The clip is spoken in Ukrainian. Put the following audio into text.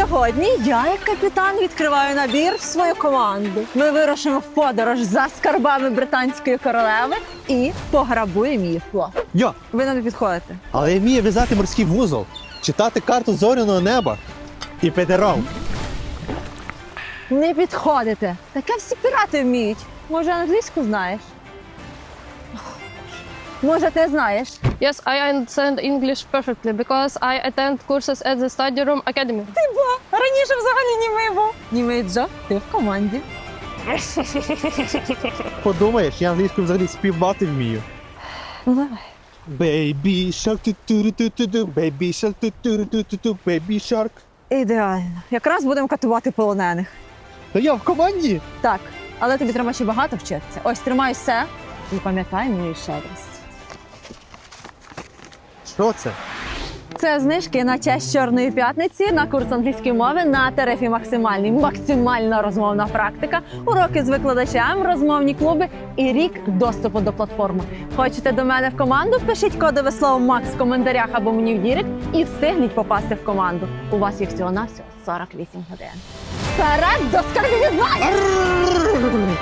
Сьогодні я, як капітан, відкриваю набір в свою команду. Ми вирушимо в подорож за скарбами британської королеви і пограбуємо її флот. Йо, Ви нам не підходите. але я вмію в'язати морський вузол, читати карту зоряного неба і петеров. Не підходите. Таке всі пірати вміють. Може, англійську знаєш? Може, ти знаєш? Yes, I understand English perfectly because I attend courses at the Study Room Academy. Ти бо раніше взагалі німий був. Німий Джо, ти в команді. Подумаєш, я англійською взагалі співати вмію. Ну давай. Baby shark ту ту ту ту ту baby shark ту ту ту ту ту baby shark. Ідеально. Якраз будемо катувати полонених. Та я в команді. Так, але тобі треба ще багато вчитися. Ось тримай все і пам'ятай мою щедрість. Що це? Це знижки на честь чорної п'ятниці на курс англійської мови на тарифі максимальний. Максимальна розмовна практика, уроки з викладачем, розмовні клуби і рік доступу до платформи. Хочете до мене в команду? Пишіть кодове слово МАКС в коментарях або мені в Дірект і встигніть попасти в команду. У вас є всього на всього 48 годин. Вперед до скарбів і знань!